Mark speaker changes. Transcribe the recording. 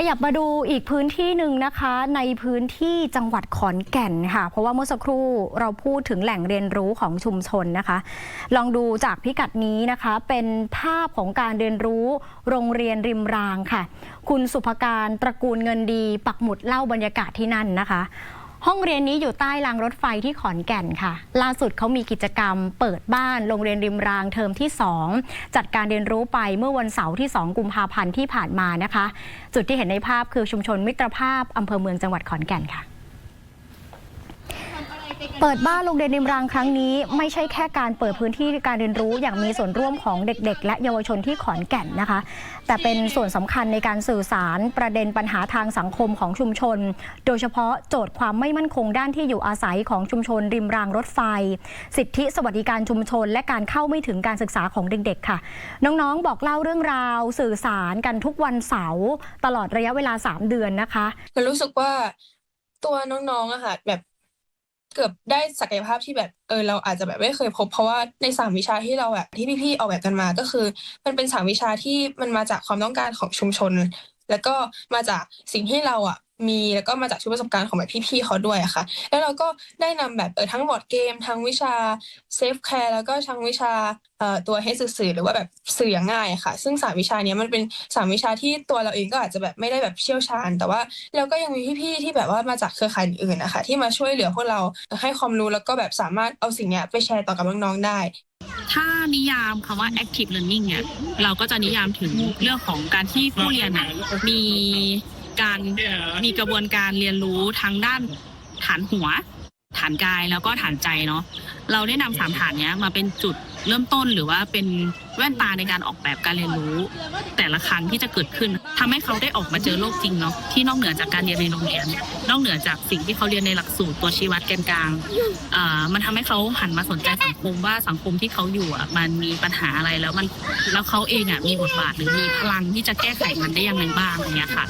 Speaker 1: ขยับมาดูอีกพื้นที่หนึ่งนะคะ ในพื้นที่จังหวัดขอนแก่นค่ะ เพราะว่าเมื่อสักครู่เราพูดถึงแหล่งเรียนรู้ของชุมชนนะคะ ลองดูจากพิกัดนี้นะคะ เป็นภาพของการเรียนรู้โรงเรียนริมรางค่ะ คุณสุภการตระกูลเงินดี ปักหมุดเล่าบรรยากาศที่นั่นนะคะ ห้องเรียนนี้อยู่ใต้รางรถไฟที่ขอนแก่นค่ะ ล่าสุดเขามีกิจกรรมเปิดบ้านโรงเรียนริมรางเทอมที่ 2 จัดการเรียนรู้ไปเมื่อวันเสาร์ที่ 2 กุมภาพันธ์ที่ผ่านมานะคะ จุดที่เห็นในภาพคือชุมชนมิตรภาพอำเภอเมืองจังหวัดขอนแก่นค่ะ เปิดบ้านโรงเรียนริมรางครั้งนี้ ไม่ใช่แค่การเปิดพื้นที่การเรียนรู้อย่างมีส่วนร่วมของเด็ก ๆ และเยาวชนที่ขอนแก่นนะคะ แต่เป็นส่วนสำคัญในการสื่อสารประเด็นปัญหาทางสังคมของชุมชน โดยเฉพาะโจทย์ความไม่มั่นคงด้านที่อยู่อาศัยของชุมชนริมรางรถไฟ สิทธิสวัสดิการชุมชน และการเข้าไม่ถึงการศึกษาของเด็ก ๆ ค่ะ น้องๆบอกเล่าเรื่องราว สื่อสารกันทุกวันเสาร์ตลอดระยะเวลา 3 เดือนนะคะ
Speaker 2: รู้สึกว่าตัวน้องๆอะค่ะแบบ เกือบได้ศักยภาพที่แบบเออเราอาจจะแบบไม่เคยพบ เพราะว่าในสามวิชาที่เราแบบที่พี่ๆออกแบบกันมาก็คือ มันเป็นสามวิชาที่มันมาจากความต้องการของชุมชน แล้วก็มาจากสิ่งที่เราอะ มีแล้วก็มาจากชุดประสบการณ์ของแบบพี่ๆเขาด้วยอะค่ะ แล้วเราก็ได้นำแบบเออทั้งบอร์ดเกมทั้งวิชาเซฟแคร์แล้วก็ทั้งวิชาเอ่อตัวให้สื่อหรือว่าแบบสื่ออย่างง่ายค่ะ ซึ่งสามวิชานี้มันเป็นสามวิชาที่ตัวเราเองก็อาจจะแบบไม่ได้แบบเชี่ยวชาญ แต่ว่าเราก็ยังมีพี่ๆที่แบบว่ามาจากเครือข่ายอื่นนะคะที่มาช่วยเหลือพวกเราให้ความรู้แล้วก็แบบสามารถเอาสิ่งเนี้ยไปแชร์ต่อกับน้องๆได้
Speaker 3: ถ้านิยามคำว่า active learning เนี่ยเราก็จะนิยามถึงเรื่องของการที่ผู้เรียนมี การมีกระบวนการเรียนรู้ทางด้านฐานหัว ฐานกายแล้วก็ฐานใจเนาะเราได้นำสามฐานเนี้ยมาเป็นจุดเริ่มต้นหรือว่าเป็นแว่นตาในการออกแบบการเรียนรู้ แต่ละครั้งที่จะเกิดขึ้นทำให้เขาได้ออกมาเจอโลกจริงเนาะที่นอกเหนือจากการเรียนในโรงเรียน นอกเหนือจากสิ่งที่เขาเรียนในหลักสูตรตัวชีวัดแกนกลางอ่ามันทำให้เขาหันมาสนใจสังคมว่าสังคมที่เขาอยู่อะมันมีปัญหาอะไรแล้วมันแล้วเขาเองอะมีบทบาทหรือมีพลังที่จะแก้ไขมันได้ยังไงบ้างอย่างเงี้ยค่ะ